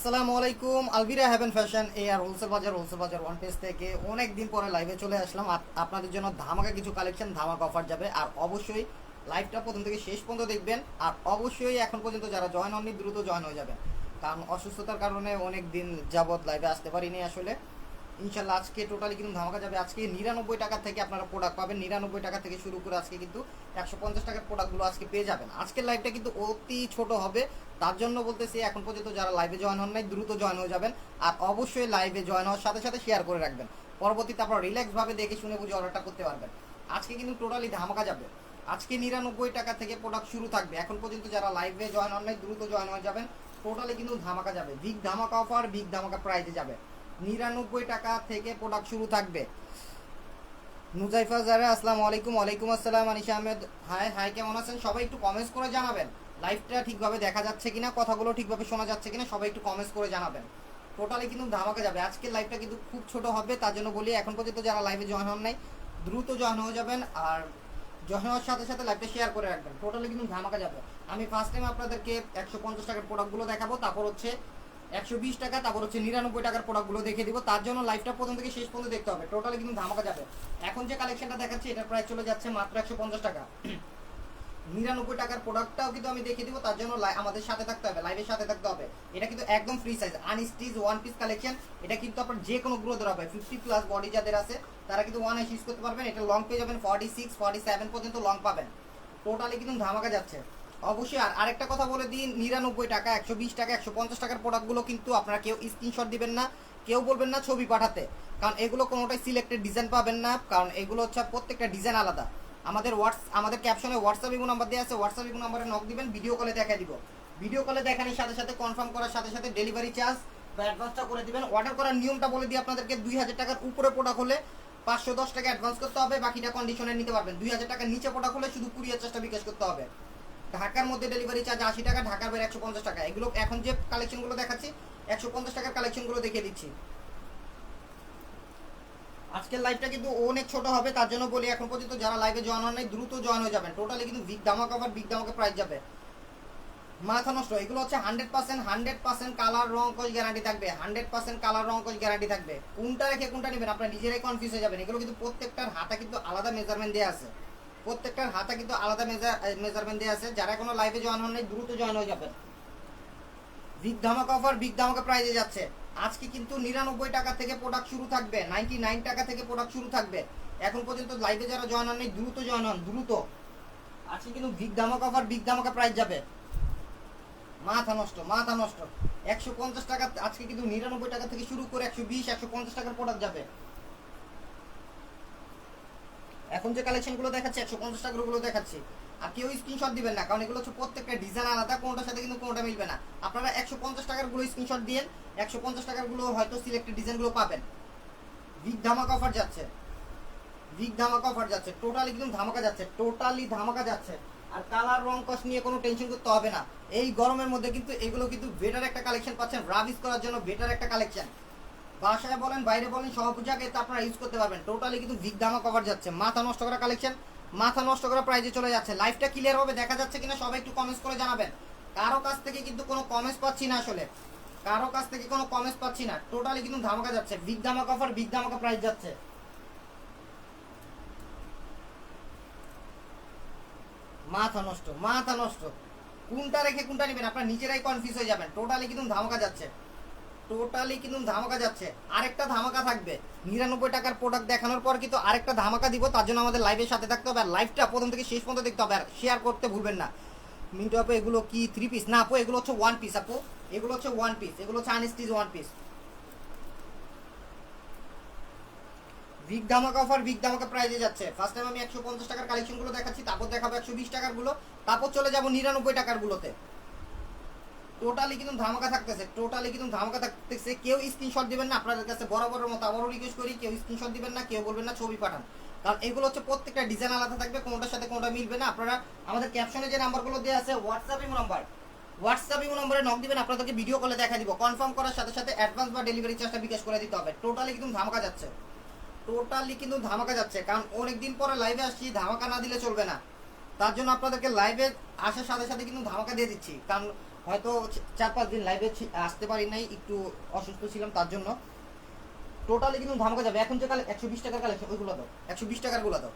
আসসালামু আলাইকুম। Albira Heaven Fashion A R Wholesale Bazar Wholesale Bazar One page থেকে অনেক দিন পরে লাইভে চলে আসলাম। আপ- আপনাদের জন্য ধামাকা কিছু কালেকশন ধামাকা অফার যাবে। আর অবশ্যই লাইভটা প্রথম থেকে শেষ পর্যন্ত দেখবেন। আর অবশ্যই এখন পর্যন্ত যারা জয়েন হননি, দ্রুত জয়েন হয়ে যাবেন। কারণ অসুস্থতার কারণে অনেক দিন যাবৎ লাইভে আসতে পারিনি আসলে। ইনশাল্লাহ আজকে টোটালি কিন্তু ধামাকা যাবে। আজকে নিরানব্বই টাকা থেকে আপনারা প্রোডাক্ট পাবেন। নিরানব্বই টাকা থেকে শুরু করে আজকে কিন্তু একশো পঞ্চাশ টাকার প্রোডাক্টগুলো আজকে পেয়ে যাবেন। আজকের লাইভটা কিন্তু অতি ছোট হবে। তার জন্য বলতেছি এখন পর্যন্ত যারা লাইভে জয়েন হন নাই, দ্রুত জয়েন হয়ে যাবেন। আর অবশ্যই লাইভে জয়েন হওয়ার সাথে সাথে শেয়ার করে রাখবেন। পরবর্তীতে আপনারা রিল্যাক্সভাবে দেখে শুনে বুঝে অর্ডারটা করতে পারবেন। আজকে কিন্তু টোটালি ধামাকা যাবে। আজকে নিরানব্বই টাকা থেকে প্রোডাক্ট শুরু থাকবে। এখন পর্যন্ত যারা লাইভে জয়েন হন নাই, দ্রুত জয়েন হয়ে যাবেন। টোটালি কিন্তু ধামাকা যাবে। বিগ ধামাকা অফার বিগ ধামাকা প্রাইজে যাবে। নিরানব্বই টাকা থেকে প্রোডাক্ট শুরু থাকবে। নুজাইফা জারা আসসালামু আলাইকুম, ওয়ালাইকুম আসসালাম আনিশা আহমেদ। হাই হাই, কেমন আছেন? সবাই একটু কমেন্টস করে জানাবেন। লাইভটা ঠিকভাবে দেখা যাচ্ছে কিনা, কথাগুলো ঠিকভাবে শোনা যাচ্ছে কিনা, সবাই একটু কমেন্টস করে জানাবেন। টোটালি কিন্তু ধামাকা যাবে। আজকের লাইভটা কিন্তু খুব ছোট হবে, তার জন্য বলি এখন পর্যন্ত যারা লাইভে জয়েন হন নাই, দ্রুত জয়েন হয়ে যাবেন আর জয়েন হওয়ার সাথে সাথে লাইভটা শেয়ার করে রাখবেন। টোটালি কিন্তু ধামাকা যাবে। আমি ফার্স্ট টাইম আপনাদেরকে একশো পঞ্চাশ টাকার প্রোডাক্টগুলো দেখাবো, তারপর হচ্ছে একশো বিশ টাকা, তারপর হচ্ছে নিরানব্বই টাকার প্রোডাক্টগুলো দেখে দিব। তার জন্য লাইভটা প্রথম থেকে শেষ পর্যন্ত দেখতে হবে। টোটালি কিন্তু ধামাকা যাবে। এখন যে কালেকশনটা দেখাচ্ছি, এটার প্রায় চলে যাচ্ছে মাত্র একশো পঞ্চাশ টাকা। নিরানব্বই টাকার প্রোডাক্টটাও কিন্তু আমি দেখে দিব। তার জন্য আমাদের সাথে থাকতে হবে লাইভের সাথে থাকতে হবে। এটা কিন্তু একদম free size unstitch one piece collection এটা কিন্তু আপনার যে কোনো গ্রোথের হবে ফিফটি প্লাস বডি যাদের আছে, তারা কিন্তু ওয়ান ইউজ করতে পারবেন। এটা লং পেয়ে যাবেন ফর্টি সিক্স ফর্টি সেভেন পর্যন্ত লং পাবেন। টোটালি কিন্তু ধামাকা যাচ্ছে। অবশ্যই, আর আরেকটা কথা বলে দিন নিরানব্বই টাকা, একশো বিশ টাকা, একশো পঞ্চাশ টাকার প্রোডাক্টগুলো কিন্তু আপনারা কেউ স্ক্রিনশট দিবেন না, কেউ বলবেন না ছবি পাঠাতে, কারণ এগুলো কোনোটাই সিলেক্টেড ডিজাইন পাবেন না, কারণ এগুলো হচ্ছে প্রত্যেকটা ডিজাইন আলাদা। আমাদের হোয়াটস আমাদের ক্যাপশনে হোয়াটসঅ্যাপ ইমো নাম্বার দেওয়া আছে হোয়াটসঅ্যাপ ইমো নাম্বারে নক দিবেন ভিডিও কলে দেখা দিব। ভিডিও কলে দেখানোর সাথে সাথে কনফার্ম করার সাথে সাথে ডেলিভারি চার্জ বা অ্যাডভান্সটা করে দিবেন। অর্ডার করার নিয়মটা বলে দিই আপনাদেরকে, দুই হাজার টাকার উপরে প্রোডাক্ট হলে পাঁচশো দশ টাকা অ্যাডভান্স করতে হবে, বাকিটা কন্ডিশনে নিতে পারবেন। দুই হাজার টাকার নিচে প্রোডাক্ট হলে শুধু কুড়ি চার্জটা বিকাশ করতে হবে। ঢাকার মধ্যে ডেলিভারি চার্জ আশি টাকা, ঢাকার বাইরে একশো পঞ্চাশ টাকা। এগুলো এখন যে কালেকশনগুলো দেখাচ্ছি, একশো পঞ্চাশ টাকার কালেকশনগুলো দেখিয়ে দিচ্ছি। আজকের লাইভটা কিন্তু অনেক ছোট হবে, তার জন্য বলি এখন পর্যন্ত যারা লাইভে জয়েন হন নাই, দ্রুত জয়েন হয়ে যাবেন। টোটালি কিন্তু বিগ ধামাকা আবার বিগ ধামাকা প্রাইস যাবে। মাথা নষ্ট, এগুলো হচ্ছে hundred percent hundred percent colour রং কোচ গ্যারান্টি থাকবে। হান্ড্রেড পার্সেন্ট কালার রং কোচ গ্যারান্টি থাকবে। কোনটা রেখে কোনটা নেবেন, আপনার নিজেরাই কনফিউজ হয়ে যাবেন। এগুলো কিন্তু প্রত্যেকটার হাতা কিন্তু আলাদা মেজারমেন্ট দেওয়া আছে। প্রত্যেকটার হাতা কিন্তু আলাদা মেজারমেন্ট দেওয়া আছে। যারা কোনো লাইভে জয়েন হন নাই, দ্রুত জয়েন হয়ে যাবেন। বিগ ধামাকা অফার বিগ ধামাকা প্রাইজে যাচ্ছে। আজকে কিন্তু নিরানব্বই টাকা থেকে প্রোডাক্ট শুরু থাকবে নাইনটি নাইন টাকা থেকে প্রোডাক্ট শুরু থাকবে। এখন পর্যন্ত লাইভে যারা জয়েন হন নাই, দ্রুত জয়েন হন, দ্রুত। আজকে কিন্তু বিগ ধামাকা অফার বিগ ধামাকা প্রাইজ যাবে। মাথা নষ্ট মাথা নষ্ট। একশো পঞ্চাশ টাকা, আজকে কিন্তু নিরানব্বই টাকা থেকে শুরু করে একশো বিশ, একশো পঞ্চাশ টাকার প্রোডাক্ট যাবে। এখন যে কালেকশনগুলো দেখাচ্ছি, একশো পঞ্চাশ টাকাগুলো দেখাচ্ছি, আর কেউ স্ক্রিনশট দিবেন না, কারণ এগুলো হচ্ছে প্রত্যেকটা ডিজাইন আলাদা, কোনটার সাথে কিন্তু কোনটা মিলবে না। আপনারা একশো পঞ্চাশ টাকারগুলো স্ক্রিনশট দিয়ে একশো পঞ্চাশ টাকারগুলো হয়তো সিলেক্টেড ডিজাইনগুলো পাবেন। বিগ ধামাকা অফার যাচ্ছে। বিগ ধামাকা অফার যাচ্ছে। টোটালি কিন্তু ধামাকা যাচ্ছে। টোটালি ধামাকা যাচ্ছে। আর কালার রং কস্ট নিয়ে কোনো টেনশন করতে হবে না। এই গরমের মধ্যে কিন্তু এগুলো কিন্তু বেটার একটা কালেকশন পাচ্ছেন। রাবিস করার জন্য বেটার একটা কালেকশন বাসায় বলেন, বাইরে বলেন সব জায়গায় আপনারা ইউজ করতে পারবেন। টোটালি কিন্তু বিগ দামা কভার যাচ্ছে। মাথা নষ্ট করা কালেকশন মাথা নষ্ট করা প্রাইজে চলে যাচ্ছে। লাইফটা ক্লিয়ার হবে, দেখা যাচ্ছে কিনা, সবাই একটু কমেন্টস করে জানাবেন। কারও কাছ থেকে কিন্তু কোনো কমেন্টস পাচ্ছি না আসলে। কারও কাছ থেকে কোনো কমেন্টস পাচ্ছি না। টোটালি কিন্তু ধামাকা যাচ্ছে। বিগ ধামাকা অফার বিগ ধামাকা প্রাইস যাচ্ছে। মাথা নষ্ট মাথা নষ্ট। কোনটা রেখে কোনটা নেবেন? আপনারা নিজেরাই কনফিউজ হয়ে যাবেন। টোটালি কিন্তু ধামাকা যাচ্ছে। টোটালি কিন্তু ধামাকা যাচ্ছে। আরেকটা ধামাকা থাকবে। নিরানব্বই টাকার প্রোডাক্ট দেখানোর পর কিন্তু আরেকটা ধামাকা দিব, তার জন্য আমাদের লাইভের সাথে থাকতে হবে আর লাইভটা প্রথম থেকে শেষ পর্যন্ত দেখতে হবে আর শেয়ার করতে ভুলবেন না। মিন্টু আপু, এগুলো কি থ্রি পিস না আপু, এগুলো হচ্ছে ওয়ান পিস আপু। এগুলো হচ্ছে ওয়ান পিস এগুলো হচ্ছে আনস্টিজ ওয়ান পিস বিগ ধামাকা অফার বিগ ধামাকা প্রাইজে যাচ্ছে। ফার্স্ট টাইম আমি একশো পঞ্চাশ টাকার কালেকশনগুলো দেখাচ্ছি, তারপর দেখাবো একশো বিশ টাকারগুলো। তারপর চলে যাব নিরানব্বই টাকার গুলোতে। টোটালি কিন্তু ধামাকা থাকতেছে টোটালি কিন্তু ধামাকা থাকতেছে। কেউ স্ক্রিনশট দিবেন না, আপনাদের কাছে বরাবরের মতো আবারও রিকোয়েস্ট করি, কেউ স্ক্রিনশট দিবেন না, কেউ বলবেন না, ছবি পাঠান। কারণ এগুলো হচ্ছে প্রত্যেকটা ডিজাইন আলাদা থাকবে, কোনটার সাথে কোনটা মিলবে না। আপনারা আমাদের ক্যাপশনে যে নাম্বারগুলো দেওয়া আছে হোয়াটসঅ্যাপ নাম্বার হোয়াটসঅ্যাপ ইমো নম্বরে নক দিবেন, আপনাদেরকে ভিডিও কলে দেখা দিব। কনফার্ম করার সাথে সাথে অ্যাডভান্স বা ডেলিভারি চার্জটা বিকাশ করে দিতে হবে। টোটালি কিন্তু ধামাকা যাচ্ছে। টোটালি কিন্তু ধামাকা যাচ্ছে, কারণ অনেকদিন পরে লাইভে আসছি, ধামাকা না দিলে চলবে না। তার জন্য আপনাদেরকে লাইভে আসার সাথে সাথে কিন্তু ধামাকা দিয়ে দিচ্ছি। কারণ হয়তো চার পাঁচ দিন লাইভে আসতে পারি নাই, একটু অসুস্থ ছিলাম তার জন্য। টোটালি কিন্তু ধামাকা যাবে। এখন যে কালে একশো বিশ টাকার কালেকশন ওইগুলো দাও। একশো বিশ টাকারগুলো দাও।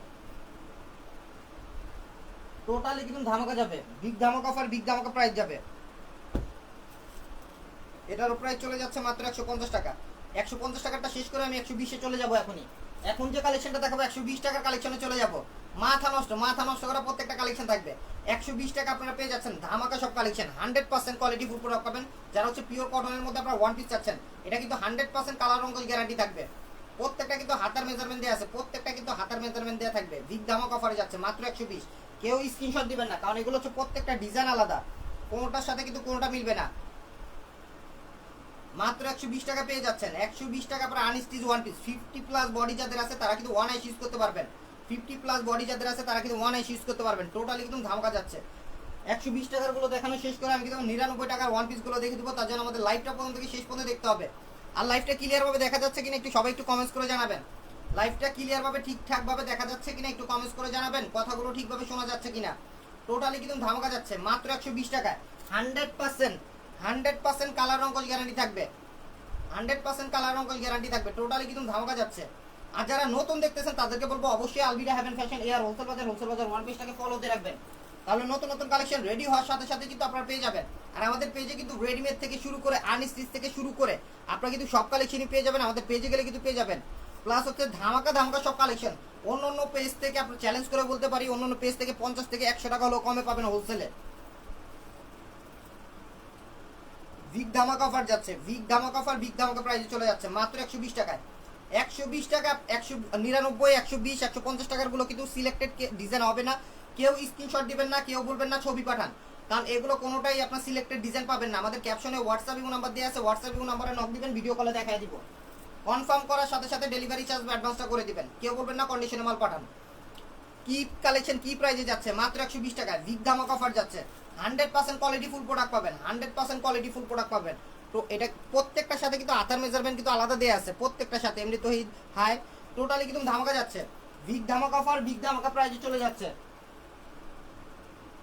টোটালি কিন্তু ধামাকা যাবে। বিগ ধামাকা অফার বিগ ধামাকা প্রাইস যাবে। এটার প্রাইস চলে যাচ্ছে মাত্র একশো পঞ্চাশ টাকা। একশো পঞ্চাশ টাকাটা শেষ করে আমি একশো বিশে চলে যাব এখনই। এখন যে কালেকশনটা দেখাবো, একশো বিশ টাকার কালেকশনে চলে যাব। মাথা নষ্ট মাথা নষ্ট করা প্রত্যেকটা কালেকশন থাকবে। একশো বিশ টাকা আপনারা পেয়ে যাচ্ছেন, ধামাকা সব collection hundred percent quality full product পাবেন। যারা হচ্ছে পিওর কটনের মধ্যে আপনারা ওয়ান পিস চাচ্ছেন, এটা কিন্তু হান্ড্রেড পার্সেন্ট কালার রঙ গ্যারান্টি থাকবে। প্রত্যেকটা কিন্তু হাতার মেজারমেন্ট দেওয়া আছে, প্রত্যেকটা কিন্তু হাতার মেজারমেন্ট দেওয়া থাকবে। বিগ ধামাক অফারে যাচ্ছে, মাত্র একশো বিশ। কেউ স্ক্রিনশট দিবেন না, কারণ এগুলো হচ্ছে প্রত্যেকটা ডিজাইন আলাদা। কোনোটার সাথে কিন্তু কোনোটা মিলবে না। মাত্র একশো বিশ টাকা পেয়ে যাচ্ছেন। একশো বিশ টাকা পরে unstitch one piece fifty plus body যাদের আছে, তারা কিন্তু ওয়ান আইস ইউজ করতে পারবেন। ফিফটি প্লাস বডি যাদের আছে, তারা কিন্তু ওয়ান আইস ইউজ করতে পারবেন। টোটালি কিন্তু ধামকা যাচ্ছে। একশো বিশ টাকারগুলো দেখানো শেষ করে আমি কিন্তু নিরানব্বই টাকার ওয়ান পিসগুলো দেখে দেবো, তার জন্য আমাদের লাইভটা প্রথম থেকে শেষ পর্যন্ত দেখতে হবে। আর লাইভটা ক্লিয়ারভাবে দেখা যাচ্ছে কিনা একটু সবাই একটু কমেন্টস করে জানাবেন। লাইভটা ক্লিয়ারভাবে ঠিকঠাকভাবে দেখা যাচ্ছে কিনা একটু কমেন্টস করে জানাবেন, কথাগুলো ঠিকভাবে শোনা যাচ্ছে কিনা। টোটালি কিন্তু ধামাকা যাচ্ছে, মাত্র একশো বিশ টাকায়। Hundred percent hundred percent colour রঙ্কল guarantee থাকবে। হান্ড্রেড পার্সেন্ট কালার অঙ্কল গ্যারান্টি থাকবে। টোটালি কিন্তু ধামাকা যাচ্ছে। আর যারা নতুন দেখতেছেন, তাদেরকে বলব অবশ্যই Albira Heaven Fashion A R Wholesale Bazar Wholesale Bazar One পেজটাকে ফলো দিয়ে রাখবেন। তাহলে নতুন নতুন কালেকশন রেডি হওয়ার সাথে সাথে কিন্তু আপনারা পেয়ে যাবেন। আর আমাদের পেজে কিন্তু রেডিমেড থেকে শুরু করে আনস্টিচ থেকে শুরু করে আপনারা কিন্তু সব কালেকশনই পেয়ে যাবেন, আমাদের পেজে গেলে কিন্তু পেয়ে যাবেন। প্লাস হচ্ছে ধামাকা ধামাকা সব কালেকশন অন্য অন্য পেজ থেকে আপনার চ্যালেঞ্জ করে বলতে পারি অন্য অন্য পেজ থেকে পঞ্চাশ থেকে একশো টাকা হলেও কমে পাবেন হোলসেলে বিগ ধামাকা অফার যাচ্ছে। বিগ ধামাকা অফার বিগ ধামাকা প্রাইসে চলে যাচ্ছে, মাত্র একশো বিশ টাকায়। একশো বিশ টাকা, একশো নিরানব্বই, একশো বিশ, একশো পঞ্চাশ টাকারগুলো কিন্তু সিলেক্টেড ডিজাইন হবে না। কেউ স্ক্রিনশট দিবেন না, কেউ বলবেন না, ছবি পাঠান। কারণ এগুলো কোনোটাই আপনার সিলেক্টেড ডিজাইন পাবেন না। আমাদের ক্যাপশনে হোয়াটসঅ্যাপ ইউ নাম্বার দেওয়া আছে। হোয়াটসঅ্যাপ ইউ নাম্বারে নক দিবেন ভিডিও কলে দেখাই দিব। কনফার্ম করার সাথে সাথে ডেলিভারি চার্জ অ্যাডভান্সটা করে দিবেন। কেউ বলবেন না কন্ডিশনে মাল পাঠান। কি কালেকশন কি প্রাইসে যাচ্ছে? মাত্র একশো বিশ টাকায়। বিগ ধামাক অফার যাচ্ছে। Hundred percent quality full product পাবেন। Hundred percent quality full product পাবেন। তো এটা প্রত্যেকটার সাথে কিন্তু আধার মেজারমেন্ট কিন্তু আলাদা দেওয়া আছে, প্রত্যেকটার সাথে। এমনি তো হাই টোটালি কিন্তু ধামাকা যাচ্ছে। বিগ ধামাকা অফার বিগ ধামাকা প্রাইজে চলে যাচ্ছে।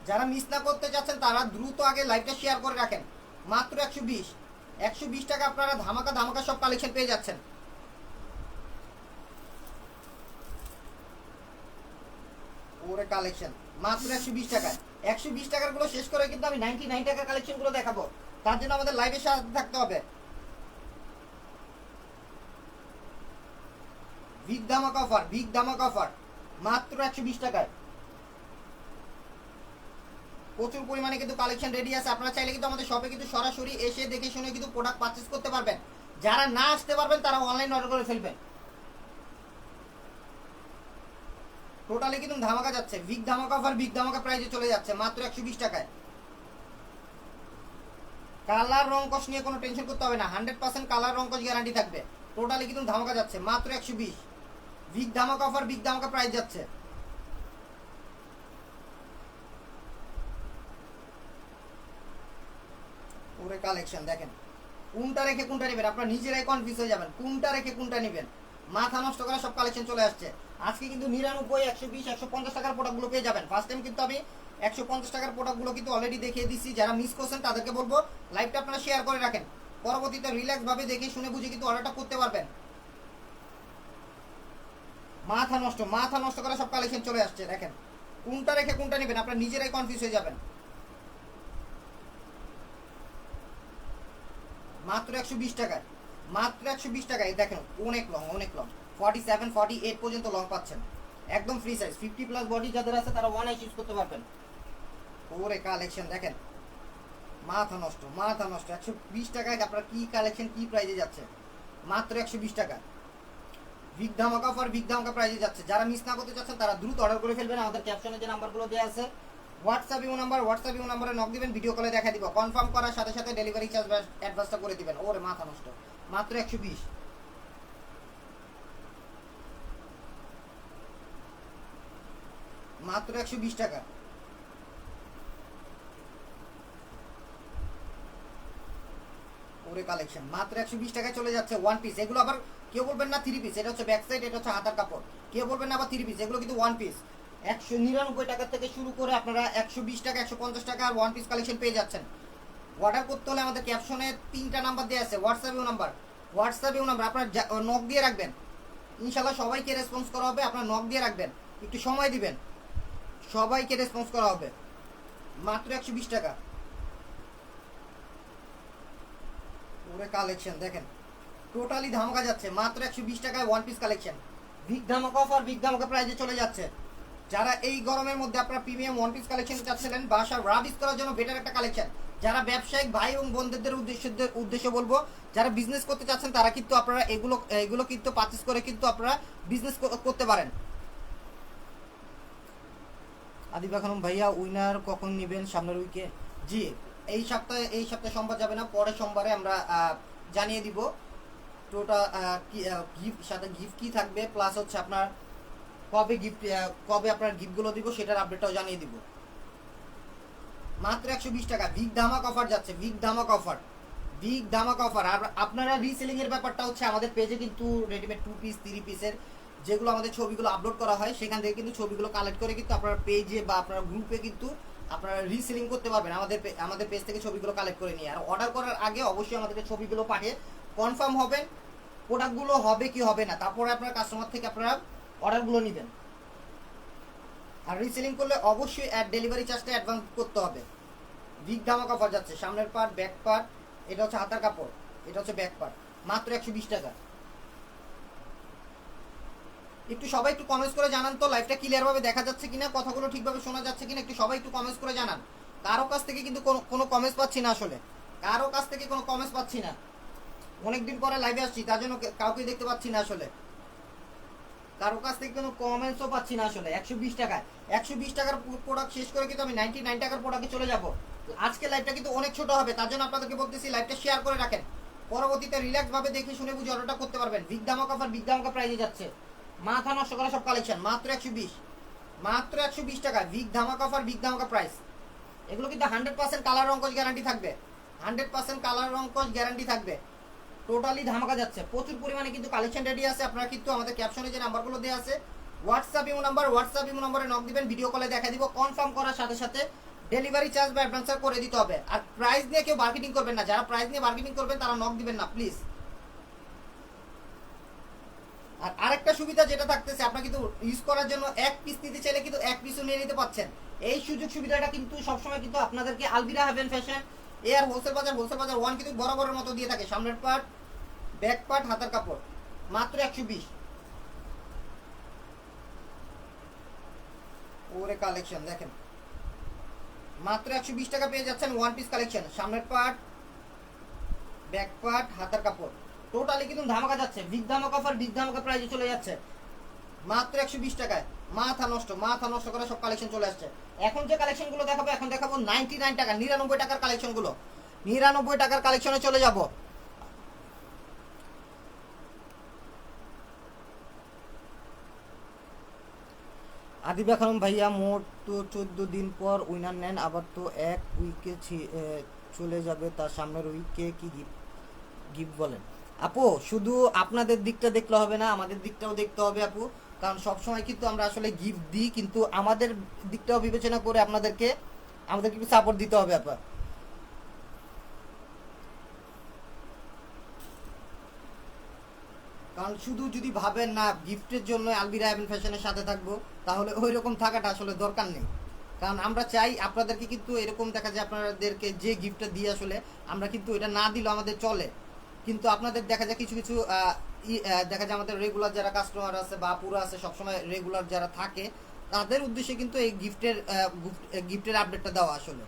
যারা মিস না করতে চাচ্ছেন, তারা দ্রুত আগে লাইভটা শেয়ার করে রাখেন। মাত্র একশো বিশ। একশো বিশ টাকা আপনারা ধামাকা ধামাকা সব কালেকশন পেয়ে যাচ্ছেন। ওরে কালেকশন মাত্র একশো বিশ টাকায়। একশো বিশ টাকারগুলো শেষ করে কিন্তু আমি নাইনটি নাইন টাকার কালেকশনগুলো দেখাবো। তার জন্য আমাদের লাইভে সাথে থাকতে হবে। বিগ ধামাক অফার বিগ ধামাক অফার মাত্র একশো বিশ টাকায়। প্রচুর পরিমাণে কিন্তু কালেকশন রেডি আছে। আপনারা চাইলে কিন্তু আমাদের শপে কিন্তু সরাসরি এসে দেখে শুনে কিন্তু প্রোডাক্ট পারচেস করতে পারবেন। যারা না আসতে পারবেন, তারা অনলাইন অর্ডার করে ফেলবেন। টোটালি কিন্তু ধামাকা যাচ্ছে। বিগ ধামাকা অফার বিগ ধামাকা প্রাইসে চলে যাচ্ছে, মাত্র একশো বিশ টাকায়। কালার রং কস নিয়ে কোনো টেনশন করতে হবে না। হান্ড্রেড পার্সেন্ট কালার রং কস গ্যারান্টি থাকবে। টোটালি কিন্তু ধামাকা যাচ্ছে। মাত্র একশো বিশ। বিগ ধামাকা অফার বিগ ধামাকা প্রাইস যাচ্ছে। পুরো কালেকশন দেখেন। কোনটা রেখে কোনটা নেবেন? আপনারা নিজেরাই কনফিউজ হয়ে যাবেন। কোনটা রেখে কোনটা নেবেন? মাথা নষ্ট করা সব কালেকশন চলে আসছে। আজকে কিন্তু নিরানব্বই, একশো বিশ, একশো পঞ্চাশ টাকার প্রোডাক্টগুলো পেয়ে যাবেন। ফার্স্ট টাইম কিন্তু আমি একশো পঞ্চাশ টাকার প্রোডাক্টগুলো কিন্তু অলরেডি দেখিয়ে দিচ্ছি যারা মিস করছেন, তাদেরকে বলব লাইভটা আপনারা শেয়ার করে রাখেন। পরবর্তীতে রিল্যাক্স ভাবে দেখে শুনে বুঝে কিন্তু অর্ডারটা করতে পারবেন। মাথা নষ্ট মাথা নষ্ট করা সব কালেকশন চলে আসছে, দেখেন। কোনটা রেখে কোনটা নেবেন, আপনারা নিজেরাই কনফিউজ হয়ে যাবেন। মাত্র একশো বিশ টাকায়, মাত্র একশো বিশ টাকায় দেখেন, অনেক লং অনেক long forty seven forty eight পর্যন্ত লং পাচ্ছেন। একদম free size fifty plus body যাদের আছে, তারা ওয়ান আইস ইউজ করতে পারবেন। ওরে কালেকশন দেখেন। মাথা নষ্ট মাথা নষ্ট। একশো বিশ টাকায় আপনার কি কালেকশন কী প্রাইজে যাচ্ছে? মাত্র একশো বিশ টাকা। বিগ ধামাকা অফার বিগ ধামাকা প্রাইজে যাচ্ছে। যারা মিস না করতে চাচ্ছেন, তারা দ্রুত অর্ডার করে ফেলবেন। আমাদের ক্যাপশনে যে নাম্বারগুলো দেওয়া আছে হোয়াটসঅ্যাপ ইউ নাম্বার হোয়াটসঅ্যাপ ইউ নাম্বারে নক দিবেন ভিডিও কলে দেখা দিব। কনফার্ম করার সাথে সাথে ডেলিভারি চার্জ অ্যাডভান্সটা করে দিবেন। ওরে, মাথা নষ্ট। মাত্র একশো বিশ। মাত্র একশো বিশ টাকা। ওরে কালেকশন মাত্র একশো বিশ টাকায় চলে যাচ্ছে ওয়ান পিস এগুলো আবার কেউ বলবেন না থ্রি পিস এটা হচ্ছে ব্যাক সাইড এটা হচ্ছে হাতার কাপড়। কেউ বলবেন না আবার থ্রি পিস এগুলো কিন্তু ওয়ান পিস একশো নিরানব্বই টাকা থেকে শুরু করে আপনারা একশো বিশ টাকা, একশো পঞ্চাশ টাকা আর ওয়ান পিস কালেকশন পেয়ে যাচ্ছেন। অর্ডার করতে হলে আমাদের ক্যাপশনে তিনটা নাম্বার দেওয়া আছে হোয়াটসঅ্যাপেও নাম্বার হোয়াটসঅ্যাপেও নাম্বার আপনার নক দিয়ে রাখবেন। ইনশাল্লাহ সবাইকে রেসপন্স করা হবে, আপনার নক দিয়ে রাখবেন। একটু সময় দিবেন। সবাইকে রেসপন্স করা হবে। মাত্র একশো বিশ টাকা। পুরো কালেকশন দেখেন। টোটালি ধামাকা যাচ্ছে, মাত্র একশো বিশ টাকায় ওয়ান পিস কালেকশন বিগ ধামাকা অফার বিগ ধামাকা প্রাইজে চলে যাচ্ছে। যারা এই গরমের মধ্যে আপনারা প্রিমিয়াম ওয়ান পিস কালেকশন চাচ্ছিলেন, বাসা রাবিস করার জন্য বেটার একটা কালেকশন যারা ব্যবসায়িক ভাই এবং বন্ধুদের উদ্দেশ্য উদ্দেশ্য বলব, যারা বিজনেস করতে চাচ্ছেন, তারা কিন্তু আপনারা এগুলো এগুলো কিন্তু পারচেস করে কিন্তু আপনারা বিজনেস করতে পারেন। আদিবা খানম ভাইয়া উইনার কখন নেবেন সামনের উইকে জি। এই সপ্তাহে এই সপ্তাহে সোমবার যাবে না, পরের সোমবারে আমরা জানিয়ে দিব। টোটাল গিফট সাথে গিফট কি থাকবে প্লাস হচ্ছে আপনার কবে গিফট কবে আপনার গিফটগুলো দিব, সেটার আপডেটটাও জানিয়ে দিব। মাত্র একশো বিশ টাকা। বিগ ধামাক অফার যাচ্ছে বিগ ধামাক অফার বিগ ধামাক অফার আর আপনারা রিসেলিং এর ব্যাপারটা হচ্ছে আমাদের পেজে কিন্তু রেডিমেড টু পিস থ্রি পিসের যেগুলো আমাদের ছবিগুলো আপলোড করা হয়, সেখান থেকে কিন্তু ছবিগুলো কালেক্ট করে কিন্তু আপনার পেজে বা আপনার গ্রুপে কিন্তু আপনারা রিসেলিং করতে পারবেন। আমাদের আমাদের পেজ থেকে ছবিগুলো কালেক্ট করে নিয়ে। আর অর্ডার করার আগে অবশ্যই আমাদেরকে ছবিগুলো পাঠিয়ে কনফার্ম হবেন প্রোডাক্টগুলো হবে কি হবে না। তারপরে আপনার কাস্টমার থেকে আপনারা অর্ডারগুলো নেবেন। আর রিসেলিং করলে অবশ্যই ডেলিভারি চার্জটা অ্যাডভান্স করতে হবে। বিগ ধামাক অফার যাচ্ছে। সামনের পার্ট ব্যাক পার্ট এটা হচ্ছে হাতার কাপড়। এটা হচ্ছে ব্যাক পার্ট মাত্র একশো বিশ টাকা। একটু সবাই একটু কমেন্টস করে জানান তো লাইভটা ক্লিয়ার ভাবে দেখা যাচ্ছে কিনা, কথাগুলো ঠিকভাবে শোনা যাচ্ছে কিনা, একটু সবাই একটু কমেন্টস করে জানান। কারও কাছ থেকে কিন্তু কোনো কোনো কমেন্টস পাচ্ছি না আসলে। কারও কাছ থেকে কোনো কমেন্টস পাচ্ছি না। অনেকদিন পরে লাইভে আসছি, তার জন্য কাউকে দেখতে পাচ্ছি না আসলে। কারও কাছ থেকে কোনো কমেন্টসও পাচ্ছি না আসলে, একশো বিশ টাকায়। একশো বিশ টাকার প্রোডাক্ট শেষ করে কিন্তু আমি নাইনটি নাইন টাকার প্রোডাক্টে চলে যাব। আজকে লাইভটা কিন্তু অনেক ছোট হবে, তার জন্য আপনাদেরকে বলতেছি লাইভটা শেয়ার করে রাখেন। পরবর্তীতে রিল্যাক্স ভাবে দেখে শুনে বুঝে অর্ডারটা করতে পারবেন। বিগ দামক অফার বিগ দামকা প্রাইজে যাচ্ছে। মাথা নষ্ট করা সব কালেকশন মাত্র একশো বিশ। মাত্র একশো বিশ টাকা বিগ ধামাক অফার বিগ ধামাকা প্রাইস এগুলো কিন্তু হান্ড্রেড পার্সেন্ট কালার রঙ্কজ গ্যারান্টি থাকবে। হান্ড্রেড পার্সেন্ট কালার রঙ্কজ গ্যারান্টি থাকবে। টোটালি ধামাকা যাচ্ছে। প্রচুর পরিমাণে কিন্তু কালেকশন রেডি আছে। আপনারা কিন্তু আমাদের ক্যাপশনে যে নাম্বারগুলো দেওয়া আছে WhatsApp imo number WhatsApp imo নাম্বারে নক দিবেন ভিডিও কলে দেখা দিব। কনফার্ম করার সাথে সাথে ডেলিভারি চার্জ বা অ্যাডভান্সার করে দিতে হবে। আর প্রাইস নিয়ে কেউ মার্কেটিং করবেন না। যারা প্রাইস নিয়ে মার্কেটিং করবেন, তারা নক দিবেন না প্লিজ আর আরেকটা সুবিধা যেটা থাকতেছে, আপনার কিন্তু ইউজ করার জন্য এক পিস নিতে চাইলে কিন্তু এক পিসও নিয়ে নিতে পারছেন। এই সুযোগ সুবিধাটা কিন্তু সবসময় কিন্তু আপনাদেরকে Albira Heaven Fashion A R Wholesale Bazar Wholesale Bazar One কিন্তু বরাবরের মতো দিয়ে থাকে। সামনের পার্ট ব্যাক পার্ট হাতার কাপড়। মাত্র একশো বিশ। ওরে কালেকশন দেখেন। মাত্র একশো বিশ টাকা পেয়ে যাচ্ছেন ওয়ান পিস কালেকশন সামনের পার্ট ব্যাক পার্ট হাতার কাপড়। টোটালি কিন্তু ধামাকা যাচ্ছে। বিগ ধামাকা অফার বিগ ধামাকা প্রাইজে চলে যাচ্ছে। মাত্র একশো বিশ টাকায়। মাথা নষ্ট মাথা নষ্ট করে সব কালেকশন চলে আসছে। এখন যে কালেকশনগুলো দেখাবো, এখন দেখাবো নাইনটি নাইন টাকা, নিরানব্বই টাকার কালেকশনগুলো। নিরানব্বই টাকার কালেকশনে চলে যাব। আদিবা খানম ভাইয়া, মোট তো চোদ্দ দিন পর উইনার নেন, আবার তো এক উইকে চলে যাবে তার সামনের উইকে কি গিফট গিফট বলেন? আপু, শুধু আপনাদের দিকটা দেখলে হবে না, আমাদের দিকটাও দেখতে হবে আপু। কারণ সবসময় কিন্তু আমরা আসলে গিফট দিই, কিন্তু আমাদের দিকটাও বিবেচনা করে আপনাদেরকে, আমাদেরকে কিন্তু সাপোর্ট দিতে হবে, আপা। কারণ শুধু যদি ভাবেন না গিফটের জন্য আলবিরা এভেন ফ্যাশনের সাথে থাকব, তাহলে ওই রকম থাকাটা আসলে দরকার নেই। কারণ আমরা চাই আপনাদেরকে কিন্তু এরকম দেখা যায়, আপনাদেরকে যে গিফটটা দিয়ে আসলে, আমরা কিন্তু এটা না দিলেও আমাদের চলে। কিন্তু আপনাদের দেখা যায় কিছু কিছু দেখা যায় আমাদের রেগুলার যারা কাস্টমার আছে বা পুরো আছে, সবসময় রেগুলার যারা থাকে, তাদের উদ্দেশ্যে কিন্তু এই গিফটের গিফটের আপডেটটা দেওয়া আসলে।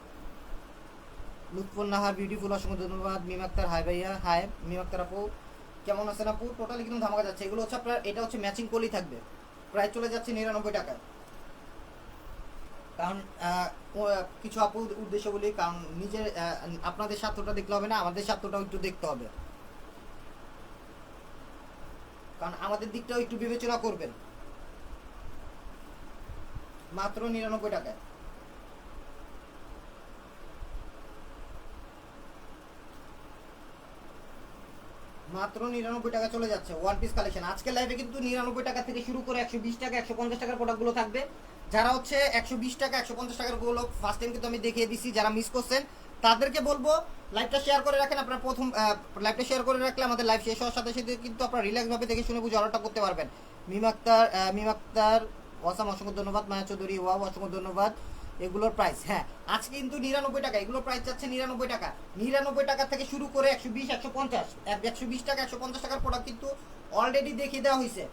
লুৎফুন নাহার বিউটিফুল অসংখ্য ধন্যবাদ। মিম আক্তার, হাই ভাইয়া। হাই, মিম আক্তার আপু, কেমন আছেন আপু? টোটালি কিন্তু ধামাকা যাচ্ছে। এগুলো হচ্ছে আপনার, এটা হচ্ছে ম্যাচিং কলি থাকবে। প্রায় চলে যাচ্ছে নিরানব্বই টাকায়। কারণ কিছু আপু উদ্দেশ্য বলি, কারণ নিজের আপনাদের স্বার্থটা দেখলে হবে না, আমাদের স্বার্থটাও একটু দেখতে হবে। কারণ আমাদের দিকটাও একটু বিবেচনা করবেন। মাত্র নিরানব্বই টাকায় মাত্র নিরানব্বই টাকা চলে যাচ্ছে ওয়ান পিস কালেকশন আজকে লাইভে কিন্তু নিরানব্বই টাকা থেকে শুরু করে একশো বিশ টাকা, একশো পঞ্চাশ টাকার প্রোডাক্টগুলো থাকবে। যারা হচ্ছে একশো বিশ টাকা, একশো পঞ্চাশ টাকারগুলো ফার্স্ট টাইম কিন্তু আমি দেখিয়ে দিচ্ছি যারা মিস করছেন তাদেরকে বলব লাইভটা শেয়ার করে রাখেন। আপনার প্রথম লাইভটা শেয়ার করে রাখলে আমাদের লাইভ শেষ হওয়ার সাথে সাথে কিন্তু আপনারা রিল্যাক্স ভাবে দেখে শুনে বুঝে অর্ডারটা করতে পারবেন। মিমাক্তার মিমাক্তার ওয়াসাম অসংখ্য ধন্যবাদ, মায়া চৌধুরী, ওয়াও, অসংখ্য ধন্যবাদ। এগুলোর প্রাইস হ্যাঁ। আজকে কিন্তু নিরানব্বই টাকা, এগুলোর প্রাইস যাচ্ছে নিরানব্বই টাকা। নিরানব্বই টাকা থেকে শুরু করে একশো বিশ, একশো পঞ্চাশ একশো বিশ টাকা, একশো পঞ্চাশ টাকার প্রোডাক্ট কিন্তু অলরেডি দেখিয়ে দেওয়া হয়েছে।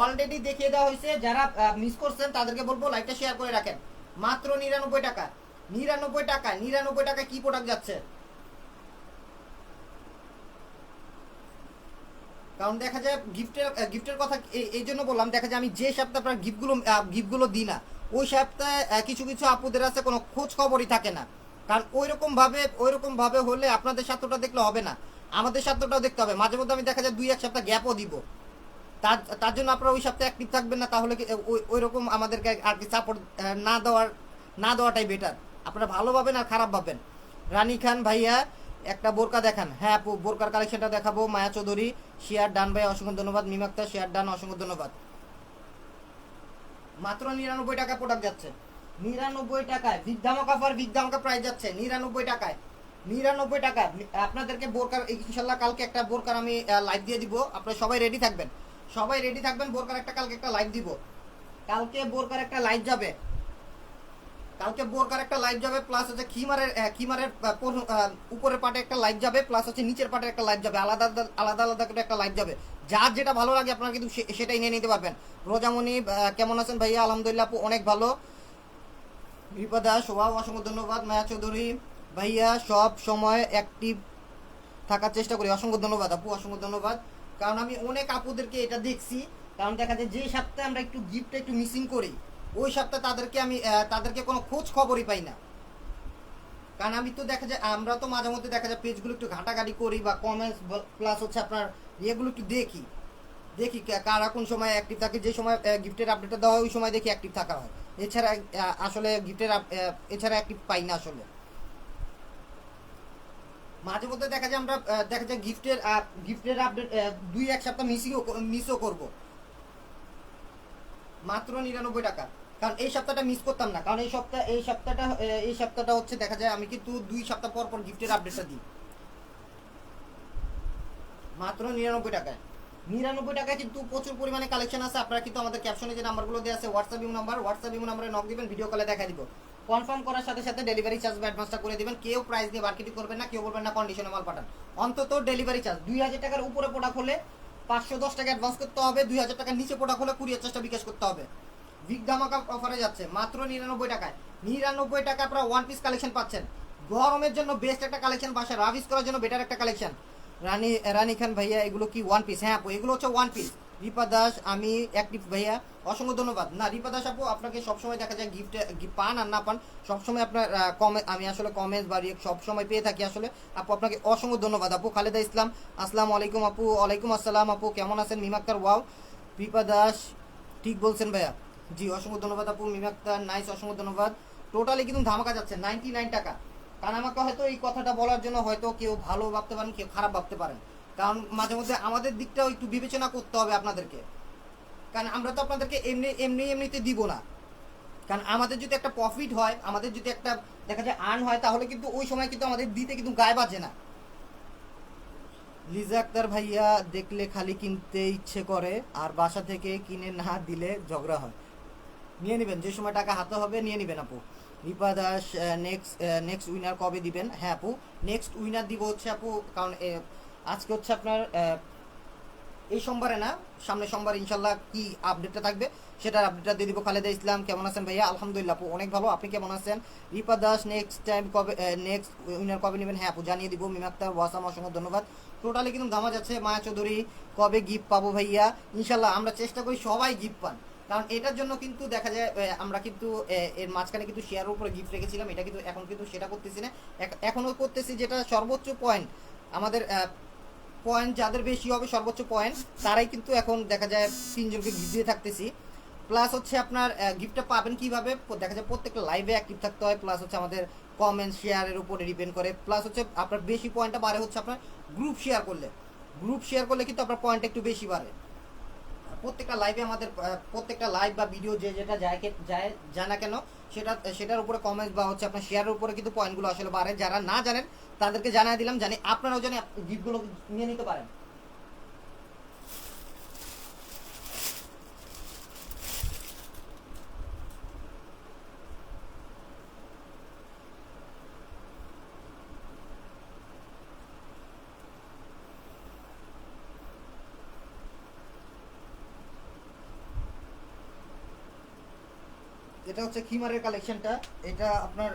অলরেডি দেখিয়ে দেওয়া হয়েছে। যারা মিস করছেন, তাদেরকে বলব লাইকটা শেয়ার করে রাখেন। মাত্র নিরানব্বই টাকা। নিরানব্বই টাকা নিরানব্বই টাকা কি প্রোডাক্ট যাচ্ছে? কারণ দেখা যায় গিফটের গিফটের কথা এই- জন্য বললাম, দেখা যায় আমি যে সপ্তাহে আপনার গিফটগুলো গিফটগুলো দিই না, ওই সপ্তাহে কিছু কিছু আপুদের আছে, কোনো খোঁজ খবরই থাকে না। কারণ ওই রকম ভাবে ওই রকম ভাবে হলে আপনাদের স্বার্থটা দেখলে হবে না। আমাদের সাথেটাও দেখতে হবে। মাঝে মধ্যে আমি দেখা যায় দুই এক সপ্তাহ গ্যাপও দিব। তার তার জন্য আপনারা ওই সপ্তাহে অ্যাক্টিভ থাকবেন না, তাহলে ওই ওই রকম আমাদেরকে আর কি সাপোর্ট না দেওয়ার, না দেওয়াটাই বেটার আপনারা ভালো ভাবেন আর খারাপ ভাবেন। রানী খান ভাইয়া, একটা বোরকা দেখান। হ্যাঁ আপু, বোরকার কালেকশনটা দেখাবো। মায়া চৌধুরী, শিয়ার ডান ভাই অসংখ্য ধন্যবাদ। মিমাক্তা শিয়ার ডান, অসংখ্য ধন্যবাদ। মাত্র নিরানব্বই টাকা প্রোডাক্ট যাচ্ছে। নিরানব্বই টাকায় বিদ্যামক অফার বিদ্যামকা প্রাইস যাচ্ছে। নিরানব্বই টাকায়। নিরানব্বই টাকা আপনাদেরকে বোরকার ইনশাল্লাহ কালকে একটা বোরকার আমি লাইভ দিয়ে দিব। আপনারা সবাই রেডি থাকবেন। সবাই রেডি থাকবেন, বোরকার একটা, কালকে একটা লাইভ দিব। কালকে বোরকার একটা লাইভ যাবে। কালকে বোরকার একটা লাইভ যাবে প্লাস হচ্ছে খিমারের খিমারের উপরের পাটে একটা লাইভ যাবে প্লাস হচ্ছে নিচের পাটে একটা লাইভ যাবে, আলাদা আলাদা আলাদা আলাদা করে একটা লাইভ যাবে। যার যেটা ভালো লাগে আপনারা কিন্তু সেটাই নিয়ে নিতে পারবেন। রোজামণি কেমন আছেন ভাইয়া? আলহামদুলিল্লাহ আপু অনেক ভালো। রিপা দাস ওয়াও অসংখ্য ধন্যবাদ। মায়া চৌধুরী, ভাইয়া, সব সময় অ্যাক্টিভ থাকার চেষ্টা করি। অসংখ্য ধন্যবাদ আপু, অসংখ্য ধন্যবাদ। কারণ আমি অনেক আপুদেরকে এটা দেখছি। কারণ দেখা যায় যে সপ্তাহে আমরা একটু গিফটটা একটু মিসিং করি। ওই সপ্তাহে তাদেরকে আমি তাদেরকে কোনো খোঁজ খবরই পাই না। কারণ আমি তো দেখা যায়, আমরা তো মাঝে মধ্যে দেখা যায় পেজগুলো একটু ঘাটাঘাটি করি বা কমেন্টস প্লাস হচ্ছে আপনার ইয়েগুলো একটু দেখি। দেখি কারা কোন সময় অ্যাক্টিভ থাকে, যে সময় গিফটের আপডেটটা দেওয়া হয়, ওই সময় দেখি অ্যাক্টিভ থাকা হয়। এছাড়া আসলে গিফটের এছাড়া অ্যাক্টিভ পাই না আসলে। মাঝে মধ্যে দেখা যায় আমরা দেখা যায় গিফটের গিফটের আপডেট দুই এক সপ্তাহ মিসিংও মিসও করব। মাত্র নিরানব্বই টাকা। কারণ এই সপ্তাহটা মিস করতাম না। কারণ এই সপ্তাহ, এই সপ্তাহটা এই সপ্তাহটা হচ্ছে দেখা যায় আমি কিন্তু দুই সপ্তাহ পর পর গিফটের আপডেটটা দিই। মাত্র নিরানব্বই টাকায়। নিরানব্বই টাকায় কিন্তু প্রচুর পরিমাণে কালেকশন আছে। আপনারা কিন্তু আমাদের ক্যাপশনে যে নাম্বারগুলো দেওয়া আছে হোয়াটসঅ্যাপ ইউ নাম্বার হোয়াটসঅ্যাপ ইউ নাম্বারে নক দিবেন ভিডিও কলে দেখা দিব। কনফার্ম করার সাথে সাথে ডেলিভারি চার্জ অ্যাডভান্সটা করে দিবেন। কেউ প্রাইস দিয়ে মার্কেটিং করবেন না, কেউ বলবেন না কন্ডিশনে মাল পাঠান। অন্তত ডেলিভারি চার্জ দুই হাজার টাকার উপরে প্রোডাক্ট হলে পাঁচশো দশ টাকা অ্যাডভান্স করতে হবে, দুই হাজার টাকার নিচে প্রোডাক্ট হলে কুড়ি হাজার বিকাশ করতে হবে। বিগ ধামাকা অফারে যাচ্ছে, মাত্র নিরানব্বই টাকায়। নিরানব্বই টাকা আপনারা ওয়ান পিস কালেকশন পাচ্ছেন। গরমের জন্য বেস্ট একটা কালেকশন বাসায় রাভিস করার জন্য বেটার একটা কালেকশন রানী রানী খান ভাইয়া, এগুলো কি ওয়ান পিস হ্যাঁ আপু, এগুলো হচ্ছে ওয়ান পিস রিপা দাস, আমি অ্যাক্টিভ ভাইয়া, অসংখ্য ধন্যবাদ। না, রিপা দাস আপু, আপনাকে সবসময় দেখা যায় গিফট পান আর না পান, সবসময় আপনার কমে আমি আসলে কমেন্টস বা সবসময় পেয়ে থাকি আসলে। আপু, আপনাকে অসংখ্য ধন্যবাদ। আপু, খালেদা ইসলাম, আসসালামু আলাইকুম আপু, ওয়ালাইকুম আসসালাম আপু, কেমন আছেন মিমাক্তার ওয়াও রিপা দাস, ঠিক বলছেন ভাইয়া। জি, অসংখ্য ধন্যবাদ আপু মিমাক্তার নাইস, অসংখ্য ধন্যবাদ। টোটালি কিন্তু ধামাকা যাচ্ছে নাইনটি নাইন টাকা। কারণ আমাকে হয়তো এই কথাটা বলার জন্য হয়তো কেউ ভালো ভাবতে পারেন, কেউ খারাপ ভাবতে পারেন। কারণ মাঝে মধ্যে আমাদের দিকটাও একটু বিবেচনা করতে হবে আপনাদেরকে। কারণ আমরা তো আপনাদেরকে এমনি এমনি, এমনিতে দিব না। কারণ আমাদের যদি একটা প্রফিট হয়, আমাদের যদি একটা দেখা যায় আর্ন হয়, তাহলে কিন্তু ওই সময় কিন্তু আমাদের দিতে কিন্তু গায়ে বাজে না। লিজা আক্তার ভাইয়া দেখলে খালি কিনতে ইচ্ছে করে, আর বাসা থেকে কিনে না দিলে ঝগড়া হয়। নিয়ে নেবেন। যে সময় টাকা হাতে হবে, নিয়ে নেবেন আপু। Ripa Das next next winner কবে দিবেন? হ্যাঁ আপু নেক্সট উইনার দিব হচ্ছে আপু, কারণ আজকে হচ্ছে আপনার এই সোমবারে না সামনে সোমবার ইনশাল্লাহ কি আপডেটটা থাকবে, সেটার আপডেটটা দিয়ে দিব খালেদা ইসলাম। কেমন আছেন ভাইয়া? আলহামদুলিল্লাহ আপু, অনেক ভালো। আপনি কেমন আছেন? রিপা দাস নেক্সট টাইম কবে নেক্সট উইনার কবে নেবেন? হ্যাঁ আপু, জানিয়ে দিব। মিমাক্তার ওয়াসাম, অসংখ্য ধন্যবাদ। টোটালি কিন্তু ধামা যাচ্ছে, মায়া চৌধুরী, কবে গিফট পাবো ভাইয়া? ইনশাল্লাহ আমরা চেষ্টা করি সবাই গিফট পান। কারণ এটার জন্য কিন্তু দেখা যায় আমরা কিন্তু এর মাঝখানে কিন্তু শেয়ারের উপরে গিফট রেখেছিলাম, এটা কিন্তু এখন কিন্তু সেটা করতেছি না। এখনও করতেছি যেটা সর্বোচ্চ পয়েন্ট আমাদের পয়েন্ট যাদের বেশি হবে সর্বোচ্চ পয়েন্ট তারাই কিন্তু এখন দেখা যায় তিনজনকে গিফট দিয়ে থাকতেছি। প্লাস হচ্ছে আপনার গিফটটা পাবেন কীভাবে? দেখা যায় প্রত্যেকটা লাইভে অ্যাক্টিভ থাকতে হয় প্লাস হচ্ছে আমাদের কমেন্ট শেয়ারের উপরে ডিপেন্ড করে। প্লাস হচ্ছে আপনার বেশি পয়েন্টটা বাড়ে হচ্ছে আপনার গ্রুপ শেয়ার করলে। গ্রুপ শেয়ার করলে কিন্তু আপনার পয়েন্ট একটু বেশি বাড়ে। প্রত্যেকটা লাইভে আমাদের প্রত্যেকটা লাইভ বা ভিডিও যে যেটা যায় যায় যায় না কেন, সেটা, সেটার উপরে কমেন্ট বা হচ্ছে আপনার শেয়ারের উপরে কিন্তু পয়েন্টগুলো আসলে বাড়ে। যারা না জানেন, তাদেরকে জানিয়ে দিলাম, জানি আপনারাও জানি গিফটগুলো নিয়ে নিতে পারেন। এটা হচ্ছে খিমারের কালেকশনটা। এটা আপনার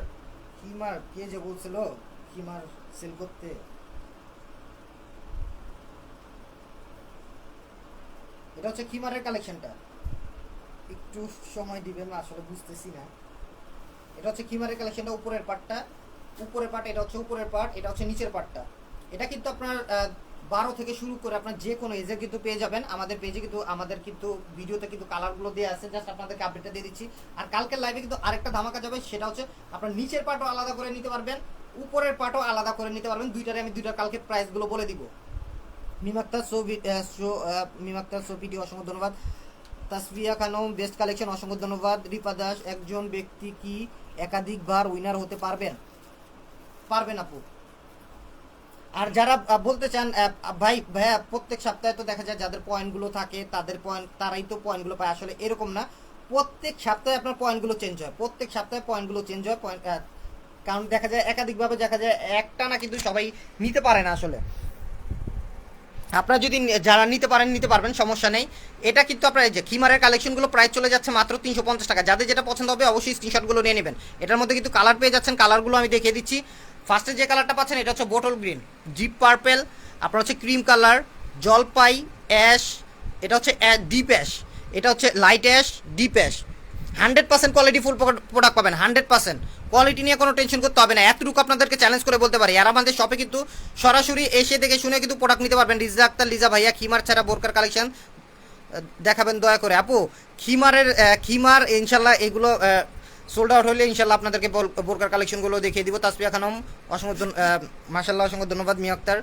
খিমার, কে যে বলছিল খিমার সেল করতে? এটা হচ্ছে খিমারের কালেকশনটা। একটু সময় দিবেন, আসলে বুঝতেছি না। এটা হচ্ছে খিমারের কালেকশনটা, উপরের পার্টটা উপরের পার্ট এটা হচ্ছে উপরের পার্ট এটা হচ্ছে নিচের পার্টটা এটা কিন্তু আপনার বারো থেকে শুরু করে আপনার যে কোনো এজে কিন্তু পেয়ে যাবেন। আমাদের পেজে কিন্তু, আমাদের কিন্তু ভিডিওতে কিন্তু কালারগুলো দেওয়া আছে। জাস্ট আপনাদেরকে আপডেটটা দিয়ে দিচ্ছি। আর কালকের লাইভে কিন্তু আরেকটা ধামাকা যাবে, সেটা হচ্ছে আপনার নিচের পার্টও আলাদা করে নিতে পারবেন, উপরের পার্টও আলাদা করে নিতে পারবেন। দুইটারে আমি দুইটার কালকে প্রাইসগুলো বলে দিব। Mim Akter show show Mim Akter show video অসংখ্য ধন্যবাদ। তাসফিয়া খানম বেস্ট কালেকশন অসংখ্য ধন্যবাদ। রিপা দাস, একজন ব্যক্তি কি একাধিকবার উইনার হতে পারবেন? পারবেন আপু। আর যারা বলতে চান ভাই, ভাইয়া, প্রত্যেক সপ্তাহে তো দেখা যায় যাদের পয়েন্টগুলো থাকে, তাদের পয়েন্ট তারাই তো পয়েন্টগুলো পায়। আসলে এরকম না। প্রত্যেক সপ্তাহে আপনার পয়েন্টগুলো চেঞ্জ হয়। প্রত্যেক সপ্তাহে পয়েন্টগুলো চেঞ্জ হয়। পয়েন্ট কারণ দেখা যায় একাধিকভাবে দেখা যায় একটা না কিন্তু সবাই নিতে পারে না আসলে। আপনারা যদি যারা নিতে পারেন, নিতে পারবেন, সমস্যা নেই। এটা কিন্তু আপনার এই যে খিমারের কালেকশনগুলো প্রায় চলে যাচ্ছে মাত্র তিনশো পঞ্চাশ টাকা। যাদের যেটা পছন্দ হবে অবশ্যই স্ক্রিনশটগুলো নিয়ে নেবেন। এটার মধ্যে কিন্তু কালার পেয়ে যাচ্ছেন। কালারগুলো আমি দেখিয়ে দিচ্ছি। ফার্স্টে যে কালারটা পাচ্ছেন, এটা হচ্ছে বোটল গ্রিন। জিপ পার্পেল আপনার হচ্ছে ক্রিম কালার জলপাই অ্যাশ এটা হচ্ছে ডিপ অ্যাশ এটা হচ্ছে light ash deep ash hundred percent quality full product পাবেন হান্ড্রেড পার্সেন্ট কোয়ালিটি নিয়ে কোনো টেনশন করতে হবে না, এতটুকু আপনাদেরকে চ্যালেঞ্জ করে বলতে পারি। আর আমাদের শপে কিন্তু সরাসরি এসে দেখে শুনে কিন্তু প্রোডাক্ট নিতে পারবেন। রিজা আক্তার লিজা ভাইয়া, খিমার ছাড়া বোরকার কালেকশন দেখাবেন দয়া করে। আপু, খিমারের খিমার ইনশাল্লাহ এগুলো সোল্ড আউট হলে ইনশাল্লাহ আপনাদেরকে বোরকার কালেকশনগুলো দেখিয়ে দিব। তাসপিয়া খানম অসংখ্য মাশাল্লাহ অসংখ্য ধন্যবাদ, মিয়া আক্তার।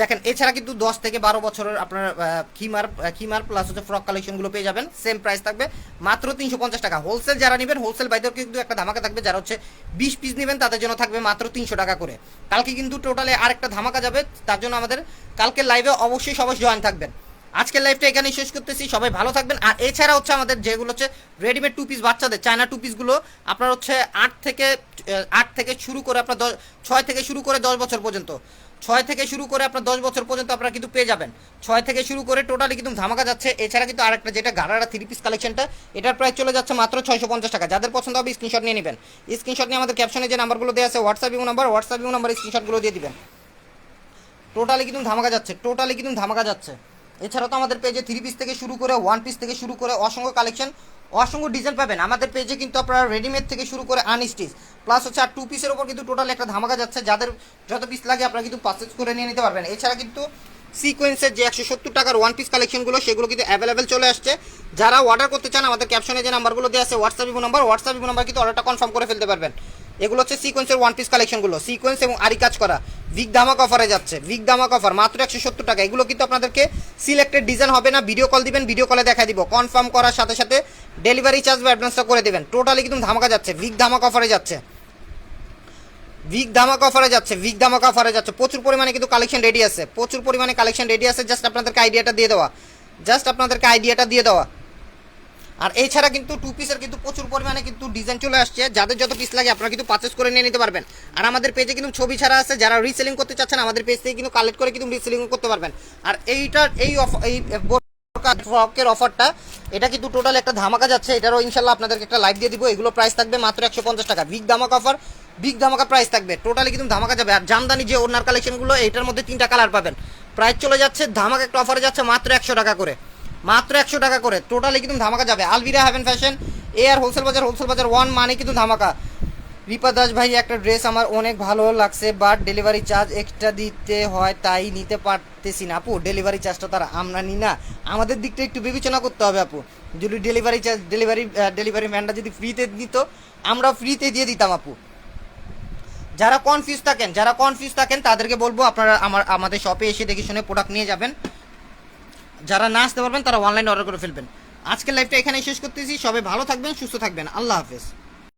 দেখেন, এছাড়া কিন্তু দশ থেকে বারো বছরের আপনার কিমার কিমার প্লাস হচ্ছে ফ্রক কালেকশনগুলো পেয়ে যাবেন। সেম প্রাইস থাকবে মাত্র তিনশো পঞ্চাশ টাকা। হোলসেল যারা নেবেন হোলসেল বাইদের কিন্তু একটা ধামাকা থাকবে। যারা হচ্ছে বিশ পিস নেবেন, তাদের জন্য থাকবে মাত্র তিনশো টাকা করে। কালকে কিন্তু টোটালে আরেকটা ধামাকা যাবে। তার জন্য আমাদের কালকে লাইভে অবশ্যই সবাই জয়েন থাকবেন। আজকের লাইফটা এখানেই শেষ করতেছি। সবাই ভালো থাকবেন। আর এছাড়া হচ্ছে আমাদের যেগুলো হচ্ছে রেডিমেড টু পিস বাচ্চাদের চায়না টু পিসগুলো আপনার হচ্ছে আট থেকে আট থেকে শুরু করে আপনার দশ, ছয় থেকে শুরু করে দশ বছর পর্যন্ত, ছয় থেকে শুরু করে আপনার দশ বছর পর্যন্ত আপনারা কিন্তু পেয়ে যাবেন। ছয় থেকে শুরু করে টোটালি কিন্তু ধামাকা যাচ্ছে। এছাড়া কিন্তু আরেকটা যেটা গাড়ারা থ্রি পিস কালেকশনটা এটার প্রাইস চলে যাচ্ছে মাত্র ছয়শো পঞ্চাশ টাকা। যাদের পছন্দ হবে স্ক্রিনশট নিয়ে নেবেন। স্ক্রিনশট নিয়ে আমাদের ক্যাপশনে যে নাম্বারগুলো দেওয়া আছে হোয়াটসঅ্যাপ ইউ নাম্বার হোয়াটসঅ্যাপ ইউ নাম্বার স্ক্রিনশটগুলো দিয়ে দিবেন। টোটালি কিন্তু ধামাকা যাচ্ছে টোটালি কিন্তু ধামাকা যাচ্ছে। এছাড়াও তো আমাদের পেজে থ্রি পিস থেকে শুরু করে ওয়ান পিস থেকে শুরু করে অসংখ্য কালেকশন অসংখ্য ডিজাইন পাবেন। আমাদের পেজে কিন্তু আপনারা রেডিমেড থেকে শুরু করে আনস্টিচ প্লাস হচ্ছে আর টু পিসের ওপর কিন্তু টোটাল একটা ধামাকা যাচ্ছে। যাদের যত পিস লাগে আপনারা কিন্তু পারচেজ করে নিয়ে নিতে পারবেন। এছাড়া কিন্তু সিকোয়েন্সের যে একশো সত্তর টাকার ওয়ান পিস কালেকশনগুলো সেগুলো কিন্তু অ্যাভেলেবেল চলে আসছে। যারা অর্ডার করতে চান, আমাদের ক্যাপশনে যে নাম্বারগুলো দেওয়া আছে WhatsApp imo number WhatsApp imo number কিন্তু অর্ডারটা কনফার্ম করে ফেলতে পারবেন। এগুলো হচ্ছে সিকোয়েন্সের ওয়ান পিস কালেকশনগুলো সিকোয়েন্স এবং আরি কাজ করা। ভিক দামাক অফারে যাচ্ছে। ভিক দামাক অফার মাত্র একশো সত্তর টাকা। এগুলো কিন্তু আপনাদেরকে সিলেক্টেড ডিজাইন হবে না ভিডিও কল দিবেন ভিডিও কলে দেখা দিব। কনফার্ম করার সাথে সাথে ডেলিভারি চার্জ বা অ্যাডভান্সটা করে দেবেন। টোটালি কিন্তু ধামাকা যাচ্ছে। ভিক ধামাক অফারে যাচ্ছে। ভিক ধামাক অফারে যাচ্ছে। ভিক ধামাক অফারে যাচ্ছে। প্রচুর পরিমাণে কিন্তু কালেকশন রেডি আছে। প্রচুর পরিমাণে কালেকশন রেডি আছে। জাস্ট আপনাদেরকে আইডিয়াটা দিয়ে দেওয়া। জাস্ট আপনাদেরকে আইডিয়াটা দিয়ে দেওয়া। আর এছাড়া কিন্তু টু পিসের কিন্তু প্রচুর পরিমাণে কিন্তু ডিজাইন চলে আসছে। যাদের যত পিস লাগে, আপনারা কিন্তু পারচেস করে নিয়ে নিতে পারবেন। আর আমাদের পেজে কিন্তু ছবি ছাড়া আছে, যারা রিসেলিং করতে চাচ্ছেন, আমাদের পেজ থেকে কিন্তু কালেক্ট করে কিন্তু রিসেলিং করতে পারবেন। আর এইটার এই এই ফ্রকের অফারটা এটা কিন্তু টোটাল একটা ধামাকা যাচ্ছে। এটারও ইনশাল্লাহ আপনাদেরকে একটা লাইভ দিয়ে দিব। এগুলো প্রাইস থাকবে মাত্র একশো পঞ্চাশ টাকা। বিগ ধামাকা অফার বিগ ধামাকা প্রাইস থাকবে। টোটালি কিন্তু ধামাকা যাবে। আর জামদানি যে ওনার কালেকশনগুলো এটার মধ্যে তিনটা কালার পাবেন। প্রাইস চলে যাচ্ছে, ধামাকা একটা অফারে যাচ্ছে মাত্র একশো টাকা করে। মাত্র একশো টাকা করে। টোটালি কিন্তু ধামাকা যাবে। Alvira Heaven Fashion A R Wholesale Bazar Wholesale Bazar One মানে কিন্তু ধামাকা। রিপা দাস ভাই, একটা ড্রেস আমার অনেক ভালো লাগছে বাট ডেলিভারি চার্জ এক্সট্রা দিতে হয়, তাই নিতে পারতেছি না। আপু ডেলিভারি চার্জটা তার আমরা নিই না। আমাদের দিকটা একটু বিবেচনা করতে হবে, আপু। যদি ডেলিভারি চার্জ ডেলিভারি ডেলিভারি ম্যানটা যদি ফ্রিতে দিত, আমরা ফ্রিতে দিয়ে দিতাম, আপু। যারা কনফিউজ থাকেন, যারা কনফিউজ থাকেন, তাদেরকে বলব আপনারা আমার, আমাদের শপে এসে দেখে শুনে প্রোডাক্ট নিয়ে যাবেন। যারা না আসতে পারবেন, তারা অনলাইনে অর্ডার করে ফেলবেন। আজকের লাইভটা এখানেই শেষ করতেছি। সবাই ভালো থাকবেন, সুস্থ থাকবেন। আল্লাহ হাফেজ।